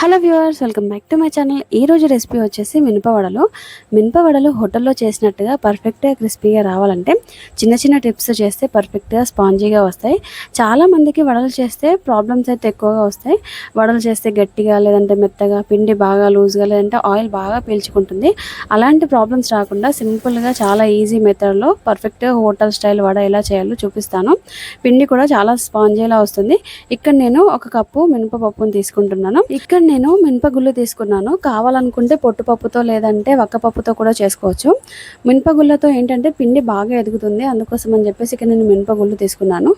Hello viewers welcome back to my channel. ఈ రోజు recipe వచ్చేసి మినపవడలు మినపవడలు హోటల్లో చేసినట్టుగా పర్ఫెక్ట్గా క్రిస్పీగా రావాలంటే చిన్న చిన్న టిప్స్ చేస్తే పర్ఫెక్ట్గా స్పాంజీగా వస్తాయి. చాలామందికి వడలు చేస్తే ప్రాబ్లమ్స్ అయితే ఎక్కువగా వస్తాయి. వడలు చేస్తే గట్టిగా లేదంటే మెత్తగా పిండి బాగా లూజ్గా లేదంటే ఆయిల్ బాగా పీల్చుకుంటుంది. అలాంటి ప్రాబ్లమ్స్ రాకుండా సింపుల్గా చాలా ఈజీ మెథడ్లో పర్ఫెక్ట్గా హోటల్ స్టైల్ వడ ఎలా చేయాలో చూపిస్తాను. పిండి కూడా చాలా స్పాంజీలా వస్తుంది. ఇక్కడ నేను ఒక కప్పు మినపపప్పును తీసుకుంటున్నాను. ఇక్కడ నేను మినపగుళ్ళు తీసుకున్నాను. కావాలనుకుంటే పొట్టుపప్పుతో లేదంటే వక్కపప్పుతో కూడా చేసుకోవచ్చు. మినపగుళ్ళతో ఏంటంటే పిండి బాగా ఎదుగుతుంది. అందుకోసం అని చెప్పేసి ఇక నేను మినపగుళ్ళు తీసుకున్నాను.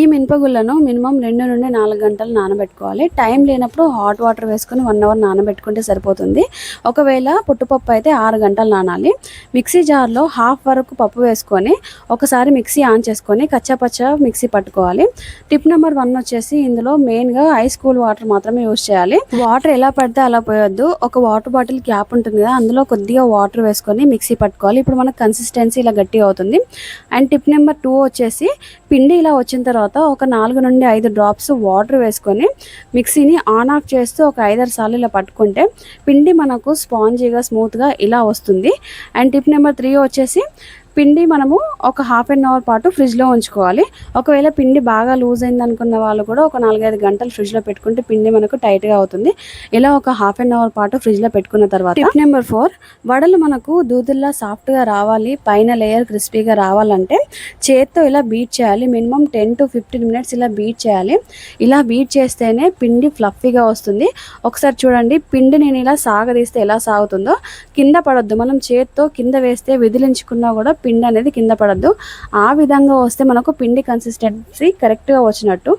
ఈ మినపగుళ్ళను మినిమం రెండు నుండి నాలుగు గంటలు నానబెట్టుకోవాలి. టైం లేనప్పుడు హాట్ వాటర్ వేసుకొని వన్ అవర్ నానబెట్టుకుంటే సరిపోతుంది. ఒకవేళ పుట్టుపప్పు అయితే ఆరు గంటలు నానాలి. మిక్సీ జార్లో హాఫ్ వరకు పప్పు వేసుకొని ఒకసారి మిక్సీ ఆన్ చేసుకొని కచ్చాపచ్చ మిక్సీ పట్టుకోవాలి. టిప్ నెంబర్ వన్ వచ్చేసి ఇందులో మెయిన్గా ఐస్ కూల్ వాటర్ మాత్రమే యూజ్ చేయాలి. వాటర్ ఎలా పడితే అలా పోయొద్దు. ఒక వాటర్ బాటిల్ క్యాప్ ఉంటుంది కదా అందులో కొద్దిగా వాటర్ వేసుకొని మిక్సీ పట్టుకోవాలి. ఇప్పుడు మనకు కన్సిస్టెన్సీ ఇలా గట్టిగా అవుతుంది. అండ్ టిప్ నెంబర్ టూ వచ్చేసి పిండి ఇలా వచ్చిన తర్వాత ఒక నాలుగు నుండి ఐదు డ్రాప్స్ వాటర్ వేసుకొని మిక్సీని ఆన్ ఆఫ్ చేస్తూ ఒక ఐదారు సార్లు ఇలా పట్టుకుంటే పిండి మనకు స్పాంజీగా స్మూత్గా ఇలా వస్తుంది. అండ్ టిప్ నెంబర్ త్రీ వచ్చేసి పిండి మనము ఒక హాఫ్ అన్ అవర్ పాటు ఫ్రిడ్జ్లో ఉంచుకోవాలి. ఒకవేళ పిండి బాగా లూజ్ అయింది అనుకున్న వాళ్ళు కూడా ఒక నాలుగైదు గంటలు ఫ్రిడ్జ్లో పెట్టుకుంటే పిండి మనకు టైట్గా అవుతుంది. ఇలా ఒక హాఫ్ అన్ అవర్ పాటు ఫ్రిడ్జ్లో పెట్టుకున్న తర్వాత టిప్ నెంబర్ ఫోర్ వడలు మనకు దూదుల్లా సాఫ్ట్గా రావాలి పైన లేయర్ క్రిస్పీగా రావాలంటే చేత్తో ఇలా బీట్ చేయాలి. Minimum ten to fifteen minutes ఇలా బీట్ చేయాలి. ఇలా బీట్ చేస్తేనే పిండి ఫ్లఫీగా వస్తుంది. ఒకసారి చూడండి పిండి నేను ఇలా సాగదీస్తే ఎలా సాగుతుందో. కింద పడొద్దు. మనం చేత్తో కింద వేస్తే విదిలించుకున్నా కూడా పిండి అనేది కింద పడద్దు. ఆ విధంగా వస్తే మనకు పిండి కన్సిస్టెన్సీ కరెక్ట్గా వచ్చినట్టు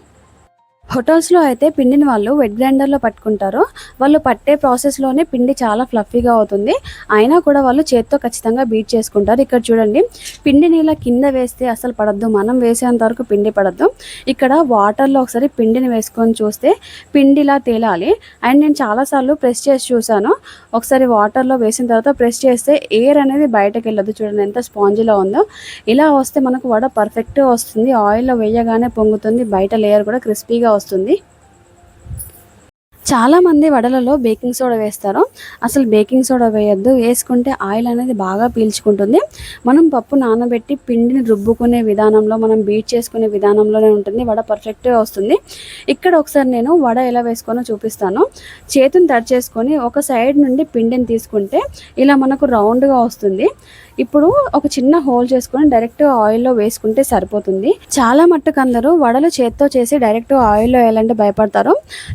హోటల్స్లో అయితే పిండిని వాళ్ళు వెట్ గ్రైండర్లో పట్టుకుంటారు. వాళ్ళు పట్టే ప్రాసెస్లోనే పిండి చాలా ఫ్లఫీగా అవుతుంది. అయినా కూడా వాళ్ళు చేత్తో ఖచ్చితంగా బీట్ చేసుకుంటారు. ఇక్కడ చూడండి పిండిని ఇలా కింద వేస్తే అసలు పడద్దు. మనం వేసేంత వరకు పిండి పడద్దు. ఇక్కడ వాటర్లో ఒకసారి పిండిని వేసుకొని చూస్తే పిండి ఇలా తేలాలి. అండ్ నేను చాలాసార్లు ప్రెస్ చేసి చూసాను ఒకసారి వాటర్లో వేసిన తర్వాత ప్రెస్ చేస్తే ఎయిర్ అనేది బయటకు వెళ్ళదు. చూడండి ఎంత స్పాంజిలా ఉందో. ఇలా వస్తే మనకు వడ పర్ఫెక్ట్గా వస్తుంది. ఆయిల్లో వేయగానే పొంగుతుంది. బయట లేయర్ కూడా క్రిస్పీగా వస్తుంది. చాలామంది వడలలో బేకింగ్ సోడా వేస్తారు. అసలు బేకింగ్ సోడా వేయద్దు. వేసుకుంటే ఆయిల్ అనేది బాగా పీల్చుకుంటుంది. మనం పప్పు నానబెట్టి పిండిని రుబ్బుకునే విధానంలో మనం బీట్ చేసుకునే విధానంలోనే ఉంటుంది. వడ పర్ఫెక్ట్గా వస్తుంది. ఇక్కడ ఒకసారి నేను వడ ఎలా వేసుకొని చూపిస్తాను. చేతిని తడి చేసుకొని ఒక సైడ్ నుండి పిండిని తీసుకుంటే ఇలా మనకు రౌండ్గా వస్తుంది. ఇప్పుడు ఒక చిన్న హోల్ చేసుకొని డైరెక్ట్ ఆయిల్లో వేసుకుంటే సరిపోతుంది. చాలా మట్టుకు అందరూ వడలు చేత్తో చేసి డైరెక్ట్ ఆయిల్లో వేయాలంటే భయపడతారు.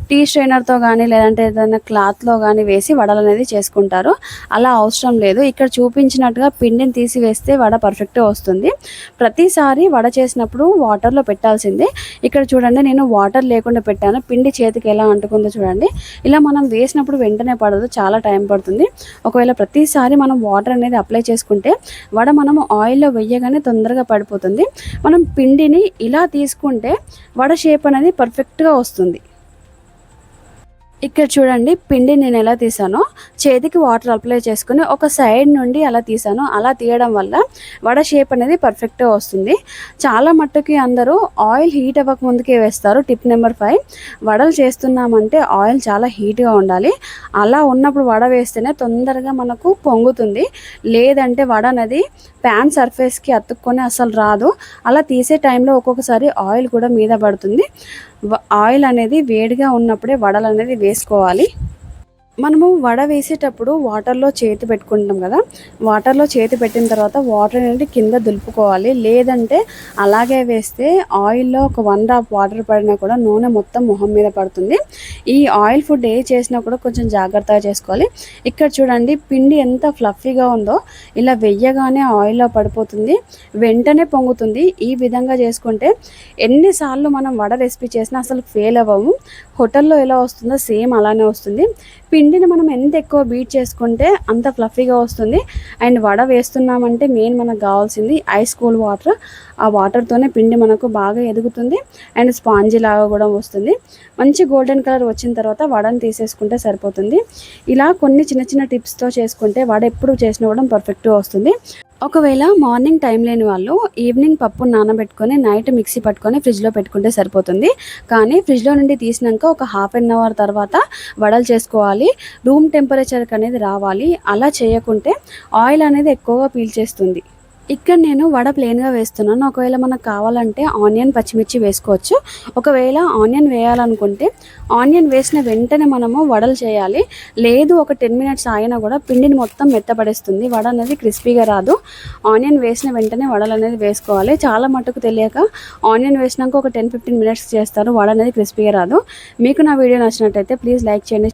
టీ స్ట్రైనర్తో కానీ లేదంటే ఏదైనా క్లాత్లో కానీ వేసి వడలు అనేది చేసుకుంటారు. అలా అవసరం లేదు. ఇక్కడ చూపించినట్టుగా పిండిని తీసి వేస్తే వడ పర్ఫెక్ట్గా వస్తుంది. ప్రతిసారి వడ చేసినప్పుడు వాటర్లో పెట్టాల్సిందే. ఇక్కడ చూడండి నేను వాటర్ లేకుండా పెట్టాను. పిండి చేతికి ఎలా అంటుకుందో చూడండి. ఇలా మనం వేసినప్పుడు వెంటనే పడదు. చాలా టైం పడుతుంది. ఒకవేళ ప్రతిసారి మనం వాటర్ అనేది అప్లై చేసుకుంటే వడ మనం ఆయిల్లో వెయ్యగానే తొందరగా పడిపోతుంది. మనం పిండిని ఇలా తీసుకుంటే వడ షేప్ అనేది పర్ఫెక్ట్గా వస్తుంది. ఇక్కడ చూడండి పిండి నేను ఎలా తీసానో చేతికి వాటర్ అప్లై చేసుకుని ఒక సైడ్ నుండి అలా తీసాను. అలా తీయడం వల్ల వడ షేప్ అనేది పర్ఫెక్ట్గా వస్తుంది. చాలా మట్టుకి అందరూ ఆయిల్ హీట్ అవ్వక ముందుకే వేస్తారు. టిప్ నెంబర్ ఫైవ్ వడలు చేస్తున్నామంటే ఆయిల్ చాలా హీట్గా ఉండాలి. అలా ఉన్నప్పుడు వడ వేస్తేనే తొందరగా మనకు పొంగుతుంది. లేదంటే వడ అనేది ప్యాన్ సర్ఫేస్కి అతుక్కొని అసలు రాదు. అలా తీసే టైంలో ఒక్కొక్కసారి ఆయిల్ కూడా మీద పడుతుంది. ఆయిల్ అనేది వేడిగా ఉన్నప్పుడే వడలు అనేది వేసుకోవాలి. మనము వడ వేసేటప్పుడు వాటర్లో చేతి పెట్టుకుంటాం కదా వాటర్లో చేతి పెట్టిన తర్వాత వాటర్ అనేది కింద దులుపుకోవాలి. లేదంటే అలాగే వేస్తే ఆయిల్లో ఒక వన్ డ్రాప్ వాటర్ పడినా కూడా నూనె మొత్తం మొహం మీద పడుతుంది. ఈ ఆయిల్ ఫుడ్ ఏ చేసినా కూడా కొంచెం జాగ్రత్తగా చేసుకోవాలి. ఇక్కడ చూడండి పిండి ఎంత ఫ్లఫీగా ఉందో ఇలా వెయ్యగానే ఆయిల్లో పడిపోతుంది వెంటనే పొంగుతుంది. ఈ విధంగా చేసుకుంటే ఎన్నిసార్లు మనం వడ రెసిపీ చేసినా అసలు ఫెయిల్ అవ్వము. హోటల్లో ఎలా వస్తుందో సేమ్ అలానే వస్తుంది. పిండిని మనం ఎంత ఎక్కువ బీట్ చేసుకుంటే అంత ఫ్లఫీగా వస్తుంది. అండ్ వడ వేస్తున్నామంటే మెయిన్ మనకు కావాల్సింది ఐస్ కూల్ వాటర్. ఆ వాటర్తోనే పిండి మనకు బాగా ఎదుగుతుంది. అండ్ స్పాంజీ లాగా కూడా వస్తుంది. మంచి గోల్డెన్ కలర్ వచ్చిన తర్వాత వడని తీసేసుకుంటే సరిపోతుంది. ఇలా కొన్ని చిన్న చిన్న టిప్స్తో చేసుకుంటే వడ ఎప్పుడు చేసిన కూడా పర్ఫెక్ట్గా వస్తుంది. ఒకవేళ మార్నింగ్ టైం లేని వాళ్ళు ఈవినింగ్ పప్పు నానబెట్టుకొని నైట్ మిక్సీ పట్టుకొని ఫ్రిడ్జ్లో పెట్టుకుంటే సరిపోతుంది. కానీ ఫ్రిడ్జ్లో నుండి తీసినాక ఒక హాఫ్ అన్ అవర్ తర్వాత వడలు చేసుకోవాలి. రూమ్ టెంపరేచర్కి అనేది రావాలి. అలా చేయకుంటే ఆయిల్ అనేది ఎక్కువగా పీల్చేస్తుంది ఇక్కడ నేను వడ ప్లెయిన్గా వేస్తున్నాను. ఒకవేళ మనకు కావాలంటే ఆనియన్ పచ్చిమిర్చి వేసుకోవచ్చు. ఒకవేళ ఆనియన్ వేయాలనుకుంటే ఆనియన్ వేసిన వెంటనే మనము వడలు చేయాలి. లేదు ఒక టెన్ మినిట్స్ ఆగినా కూడా పిండిని మొత్తం మెత్తపడేస్తుంది. వడ అనేది క్రిస్పీగా రాదు. ఆనియన్ వేసిన వెంటనే వడలు అనేది వేసుకోవాలి. చాలా మటుకు తెలియక ఆనియన్ వేసినాక ఒక టెన్ ఫిఫ్టీన్ మినిట్స్ చేస్తారు. వడ అనేది క్రిస్పీగా రాదు. మీకు నా వీడియో నచ్చినట్టయితే ప్లీజ్ లైక్ చేయండి.